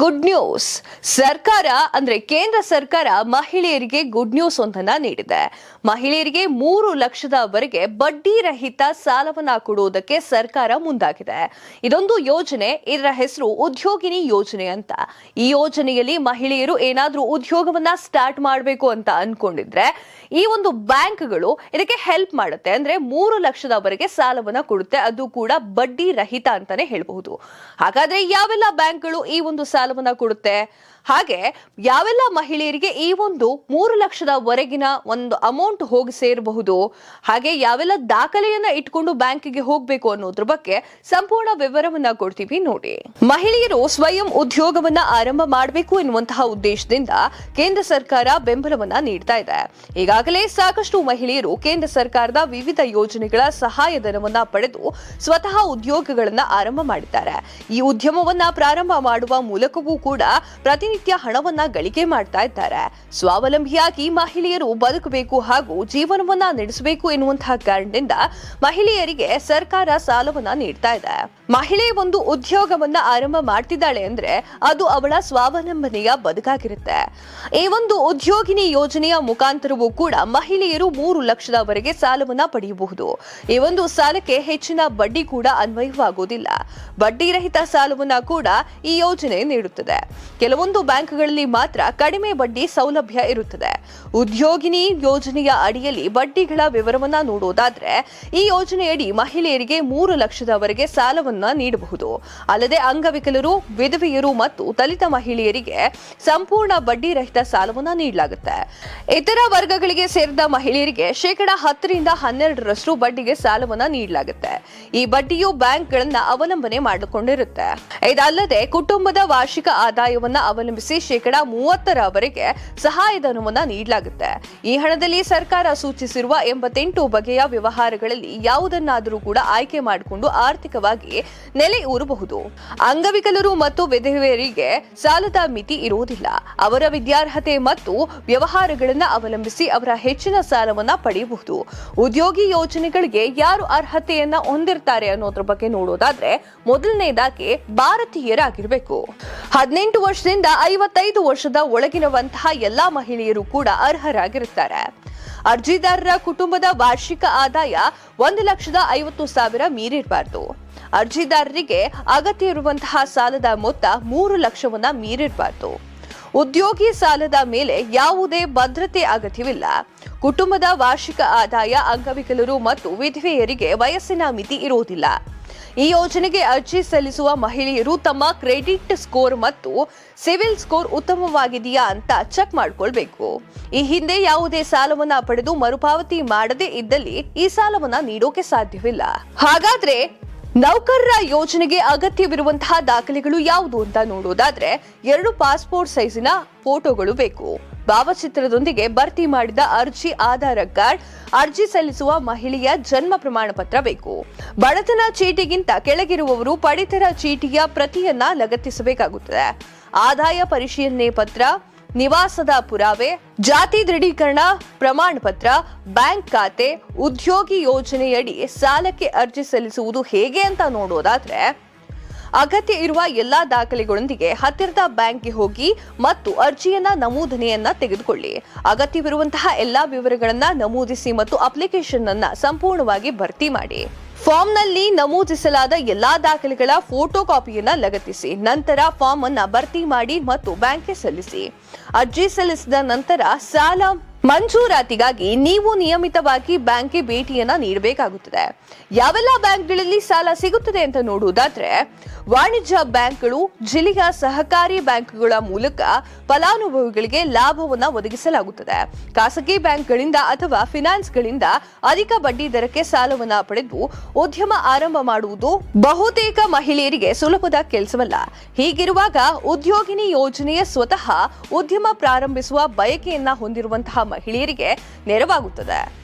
Good news. ಸರ್ಕಾರ ಅಂದ್ರೆ ಕೇಂದ್ರ ಸರ್ಕಾರ ಮಹಿಳೆಯರಿಗೆ ಗುಡ್ ನ್ಯೂಸ್ ಒಂದನ್ನ ನೀಡಿದೆ. ಮಹಿಳೆಯರಿಗೆ ಮೂರು ಲಕ್ಷದವರೆಗೆ ಬಡ್ಡಿ ರಹಿತ ಸಾಲವನ್ನ ಕೊಡುವುದಕ್ಕೆ ಸರ್ಕಾರ ಮುಂದಾಗಿದೆ. ಇದೊಂದು ಯೋಜನೆ, ಇದರ ಹೆಸರು ಉದ್ಯೋಗಿನಿ ಯೋಜನೆ ಅಂತ. ಈ ಯೋಜನೆಯಲ್ಲಿ ಮಹಿಳೆಯರು ಏನಾದರೂ ಉದ್ಯೋಗವನ್ನ ಸ್ಟಾರ್ಟ್ ಮಾಡಬೇಕು ಅಂತ ಅನ್ಕೊಂಡಿದ್ರೆ ಈ ಒಂದು ಬ್ಯಾಂಕ್ಗಳು ಇದಕ್ಕೆ ಹೆಲ್ಪ್ ಮಾಡುತ್ತೆ. ಅಂದ್ರೆ ಮೂರು ಲಕ್ಷದವರೆಗೆ ಸಾಲವನ್ನ ಕೊಡುತ್ತೆ. ಅದು ಕೂಡ ಬಡ್ಡಿ ರಹಿತ ಅಂತಾನೆ ಹೇಳಬಹುದು. ಹಾಗಾದ್ರೆ ಯಾವೆಲ್ಲ ಬ್ಯಾಂಕ್ಗಳು ಈ ಒಂದು ಸಾಲವನ್ನ ಕೊಡುತ್ತೆ. ಹಾಗೆ ಯಾವೆಲ್ಲ ಮಹಿಳೆಯರಿಗೆ ಈ ಒಂದು ಮೂರು ಲಕ್ಷದವರೆಗಿನ ಒಂದು ಅಮೌಂಟ್ ಹೋಗಿ ಸೇರಬಹುದು, ಹಾಗೆ ಯಾವೆಲ್ಲ ದಾಖಲೆಯನ್ನ ಇಟ್ಕೊಂಡು ಬ್ಯಾಂಕಿಗೆ ಹೋಗ್ಬೇಕು ಅನ್ನೋದ್ರ ಬಗ್ಗೆ ಸಂಪೂರ್ಣ ವಿವರವನ್ನ ಕೊಡ್ತೀವಿ ನೋಡಿ. ಮಹಿಳೆಯರು ಸ್ವಯಂ ಉದ್ಯೋಗವನ್ನ ಆರಂಭ ಮಾಡಬೇಕು ಎನ್ನುವಂತಹ ಉದ್ದೇಶದಿಂದ ಕೇಂದ್ರ ಸರ್ಕಾರ ಬೆಂಬಲವನ್ನ ನೀಡ್ತಾ ಇದೆ. ಈಗಾಗಲೇ ಸಾಕಷ್ಟು ಮಹಿಳೆಯರು ಕೇಂದ್ರ ಸರ್ಕಾರದ ವಿವಿಧ ಯೋಜನೆಗಳ ಸಹಾಯಧನವನ್ನ ಪಡೆದು ಸ್ವತಃ ಉದ್ಯೋಗಗಳನ್ನ ಆರಂಭ ಮಾಡಿದ್ದಾರೆ. ಈ ಉದ್ಯಮವನ್ನ ಪ್ರಾರಂಭ ಮಾಡುವ ಮೂಲಕವೂ ಕೂಡ ಪ್ರತಿನಿತ್ಯ ಹಣವನ್ನ ಗಳಿಕೆ ಮಾಡ್ತಾ ಇದ್ದಾರೆ. ಸ್ವಾವಲಂಬಿಯಾಗಿ ಮಹಿಳೆಯರು ಬದುಕಬೇಕು ಹಾಗೂ ಜೀವನವನ್ನ ನಡೆಸಬೇಕು ಎನ್ನುವಂತಹ ಕಾರಣದಿಂದ ಮಹಿಳೆಯರಿಗೆ ಸರ್ಕಾರ ಸಾಲವನ್ನ ನೀಡ್ತಾ ಇದೆ. ಮಹಿಳೆ ಒಂದು ಉದ್ಯೋಗವನ್ನ ಆರಂಭ ಮಾಡ್ತಿದ್ದಾಳೆ ಅಂದ್ರೆ ಅದು ಅವಳ ಸ್ವಾವಲಂಬನೆಯ ಬದುಕಾಗಿರುತ್ತೆ. ಈ ಒಂದು ಉದ್ಯೋಗಿನಿ ಯೋಜನೆಯ ಮುಖಾಂತರವೂ ಕೂಡ ಮಹಿಳೆಯರು ಮೂರು ಲಕ್ಷದವರೆಗೆ ಸಾಲವನ್ನ ಪಡೆಯಬಹುದು. ಈ ಒಂದು ಸಾಲಕ್ಕೆ ಹೆಚ್ಚಿನ ಬಡ್ಡಿ ಕೂಡ ಅನ್ವಯವಾಗುವುದಿಲ್ಲ. ಬಡ್ಡಿ ರಹಿತ ಸಾಲವನ್ನ ಕೂಡ ಈ ಯೋಜನೆ ನೀಡುತ್ತದೆ ಕೆಲವೊಂದು ಬ್ಯಾಂಕ್ಗಳಲ್ಲಿ ಮಾತ್ರ ಕಡಿಮೆ ಬಡ್ಡಿ ಸೌಲಭ್ಯ ಇರುತ್ತದೆ. ಉದ್ಯೋಗಿನಿ ಯೋಜನೆಯ ಅಡಿಯಲ್ಲಿ ಬಡ್ಡಿಗಳ ವಿವರವನ್ನ ನೋಡೋದಾದ್ರೆ, ಈ ಯೋಜನೆಯಡಿ ಮಹಿಳೆಯರಿಗೆ ಮೂರು ಲಕ್ಷದವರೆಗೆ ಸಾಲವನ್ನ ನೀಡಬಹುದು. ಅಲ್ಲದೆ ಅಂಗವಿಕಲರು, ವಿಧವೆಯರು ಮತ್ತು ದಲಿತ ಮಹಿಳೆಯರಿಗೆ ಸಂಪೂರ್ಣ ಬಡ್ಡಿ ರಹಿತ ಸಾಲವನ್ನ ನೀಡಲಾಗುತ್ತೆ. ಇತರ ವರ್ಗಗಳಿಗೆ ಸೇರಿದ ಮಹಿಳೆಯರಿಗೆ ಶೇಕಡ ಹತ್ತರಿಂದ ಹನ್ನೆರಡರಷ್ಟು ಬಡ್ಡಿಗೆ ಸಾಲವನ್ನ ನೀಡಲಾಗುತ್ತೆ. ಈ ಬಡ್ಡಿಯು ಬ್ಯಾಂಕ್ಗಳನ್ನ ಅವಲಂಬನೆ ಮಾಡಿಕೊಂಡಿರುತ್ತೆ. ಇದಲ್ಲದೆ ಕುಟುಂಬದ ವಾರ್ಷಿಕ ಆದಾಯವನ್ನ ಅವಲಂಬಿಸಿ ಶೇಕಡಾ ಮೂವತ್ತರವರೆಗೆ ಸಹಾಯಧನವನ್ನ ನೀಡಲಾಗುತ್ತೆ. ಈ ಹಣದಲ್ಲಿ ಸರ್ಕಾರ ಸೂಚಿಸಿರುವ ಎಂಬತ್ತೆಂಟು ಬಗೆಯ ವ್ಯವಹಾರಗಳಲ್ಲಿ ಯಾವುದನ್ನಾದರೂ ಕೂಡ ಆಯ್ಕೆ ಮಾಡಿಕೊಂಡು ಆರ್ಥಿಕವಾಗಿ ನೆಲೆ ಊರಬಹುದು. ಅಂಗವಿಕಲರು ಮತ್ತು ವಿಧವೆಯರಿಗೆ ಸಾಲದ ಮಿತಿ ಇರುವುದಿಲ್ಲ. ಅವರ ವಿದ್ಯಾರ್ಹತೆ ಮತ್ತು ವ್ಯವಹಾರಗಳನ್ನ ಅವಲಂಬಿಸಿ ಅವರ ಹೆಚ್ಚಿನ ಸಾಲವನ್ನ ಪಡೆಯಬಹುದು. ಉದ್ಯೋಗಿ ಯೋಜನೆಗಳಿಗೆ ಯಾರು ಅರ್ಹತೆಯನ್ನ ಹೊಂದಿರ್ತಾರೆ ಅನ್ನೋದ್ರ ಬಗ್ಗೆ ನೋಡೋದಾದ್ರೆ ಮೊದಲನೇದಾಗಿ ಭಾರತೀಯರಾಗಿರ್ಬೇಕು. ಹದಿನೆಂಟು ವರ್ಷದಿಂದ ಐವತ್ತೈದು ವರ್ಷದ ಒಳಗಿರುವಂತಹ ಎಲ್ಲಾ ಮಹಿಳೆಯರು ಕೂಡ ಅರ್ಹರಾಗಿರುತ್ತಾರೆ. ಅರ್ಜಿದಾರರ ಕುಟುಂಬದ ವಾರ್ಷಿಕ ಆದಾಯ ಒಂದು ಲಕ್ಷದ ಐವತ್ತು ಸಾವಿರ ಮೀರಿರಬಾರ್ದು. ಅರ್ಜಿದಾರರಿಗೆ ಅಗತ್ಯ ಇರುವಂತಹ ಸಾಲದ ಮೊತ್ತ ಮೂರು ಲಕ್ಷವನ್ನ ಮೀರಿರಬಾರ್ದು. ಉದ್ಯೋಗಿ ಸಾಲದ ಮೇಲೆ ಯಾವುದೇ ಭದ್ರತೆ ಅಗತ್ಯವಿಲ್ಲ. ಕುಟುಂಬದ ವಾರ್ಷಿಕ ಆದಾಯ ಅಂಗವಿಕಲರು ಮತ್ತು ವಿಧವೆಯರಿಗೆ ವಯಸ್ಸಿನ ಮಿತಿ ಇರುವುದಿಲ್ಲ. ಈ ಯೋಜನೆಗೆ ಅರ್ಜಿ ಸಲ್ಲಿಸುವ ಮಹಿಳೆಯರು ತಮ್ಮ ಕ್ರೆಡಿಟ್ ಸ್ಕೋರ್ ಮತ್ತು ಸಿವಿಲ್ ಸ್ಕೋರ್ ಉತ್ತಮವಾಗಿದೆಯಾ ಅಂತ ಚೆಕ್ ಮಾಡಿಕೊಳ್ಬೇಕು. ಈ ಹಿಂದೆ ಯಾವುದೇ ಸಾಲವನ್ನ ಪಡೆದು ಮರುಪಾವತಿ ಮಾಡದೇ ಇದ್ದಲ್ಲಿ ಈ ಸಾಲವನ್ನ ನೀಡೋಕೆ ಸಾಧ್ಯವಿಲ್ಲ. ಹಾಗಾದ್ರೆ ನೌಕರರ ಯೋಜನೆಗೆ ಅಗತ್ಯವಿರುವಂತಹ ದಾಖಲೆಗಳು ಯಾವುದು ಅಂತ ನೋಡೋದಾದ್ರೆ ಎರಡು ಪಾಸ್ಪೋರ್ಟ್ ಸೈಜಿನ ಫೋಟೋಗಳು ಬೇಕು. ಭಾವಚಿತ್ರದೊಂದಿಗೆ ಭರ್ತಿ ಮಾಡಿದ ಅರ್ಜಿ, ಆಧಾರ್ ಕಾರ್ಡ್, ಅರ್ಜಿ ಸಲ್ಲಿಸುವ ಮಹಿಳೆಯ ಜನ್ಮ ಪ್ರಮಾಣ ಪತ್ರ ಬೇಕು. ಬಡತನ ಚೀಟಿಗಿಂತ ಕೆಳಗಿರುವವರು ಪಡಿತರ ಚೀಟಿಯ ಪ್ರತಿಯನ್ನ ಲಗತ್ತಿಸಬೇಕಾಗುತ್ತದೆ. ಆದಾಯ ಪರಿಶೀಲನೆ ಪತ್ರ ನಿವಾಸದ ಪುರಾವೆ, ಜಾತಿ ದೃಢೀಕರಣ, ಪ್ರಮಾಣ ಪತ್ರ, ಬ್ಯಾಂಕ್ ಖಾತೆ, ಉದ್ಯೋಗಿ ಯೋಜನೆಯಡಿ ಸಾಲಕ್ಕೆ ಅರ್ಜಿ ಸಲ್ಲಿಸುವುದು ಹೇಗೆ ಅಂತ ನೋಡೋದಾದ್ರೆ, ಅಗತ್ಯ ಇರುವ ಎಲ್ಲಾ ದಾಖಲೆಗಳೊಂದಿಗೆ ಹತ್ತಿರದ ಬ್ಯಾಂಕ್ಗೆ ಹೋಗಿ ಮತ್ತು ಅರ್ಜಿಯನ್ನ ನಮೂದನೆಯನ್ನ ತೆಗೆದುಕೊಳ್ಳಿ. ಅಗತ್ಯವಿರುವಂತಹ ಎಲ್ಲಾ ವಿವರಗಳನ್ನ ನಮೂದಿಸಿ ಮತ್ತು ಅಪ್ಲಿಕೇಶನ್ ಅನ್ನ ಸಂಪೂರ್ಣವಾಗಿ ಭರ್ತಿ ಮಾಡಿ. ಫಾರ್ಮ್ನಲ್ಲಿ ನಮೂದಿಸಲಾದ ಎಲ್ಲಾ ದಾಖಲೆಗಳ ಫೋಟೋ ಕಾಪಿಯನ್ನು ಲಗತ್ತಿಸಿ, ನಂತರ ಫಾರ್ಮ್ ಅನ್ನು ಭರ್ತಿ ಮಾಡಿ ಮತ್ತು ಬ್ಯಾಂಕ್ಗೆ ಸಲ್ಲಿಸಿ. ಅರ್ಜಿ ಸಲ್ಲಿಸಿದ ನಂತರ ಸಾಲ ಮಂಜೂರಾತಿಗಾಗಿ ನೀವು ನಿಯಮಿತವಾಗಿ ಬ್ಯಾಂಕ್ಗೆ ಭೇಟಿಯನ್ನ ನೀಡಬೇಕಾಗುತ್ತದೆ. ಯಾವೆಲ್ಲ ಬ್ಯಾಂಕ್ಗಳಲ್ಲಿ ಸಾಲ ಸಿಗುತ್ತದೆ ಅಂತ ನೋಡುವುದಾದ್ರೆ, ವಾಣಿಜ್ಯ ಬ್ಯಾಂಕ್ಗಳು, ಜಿಲ್ಲೆಯ ಸಹಕಾರಿ ಬ್ಯಾಂಕ್ಗಳ ಮೂಲಕ ಫಲಾನುಭವಿಗಳಿಗೆ ಲಾಭವನ್ನ ಒದಗಿಸಲಾಗುತ್ತದೆ. ಖಾಸಗಿ ಬ್ಯಾಂಕ್ಗಳಿಂದ ಅಥವಾ ಫಿನಾನ್ಸ್ಗಳಿಂದ ಅಧಿಕ ಬಡ್ಡಿ ದರಕ್ಕೆ ಸಾಲವನ್ನ ಪಡೆದು ಉದ್ಯಮ ಆರಂಭ ಮಾಡುವುದು ಬಹುತೇಕ ಮಹಿಳೆಯರಿಗೆ ಸುಲಭದ ಕೆಲಸವಲ್ಲ. ಹೀಗಿರುವಾಗ ಉದ್ಯೋಗಿನಿ ಯೋಜನೆಯ ಸ್ವತಃ ಉದ್ಯಮ ಪ್ರಾರಂಭಿಸುವ ಬಯಕೆಯನ್ನ ಹೊಂದಿರುವಂತಹ ಮಹಿಳೆಯರಿಗೆ ನೆರವಾಗುತ್ತದೆ.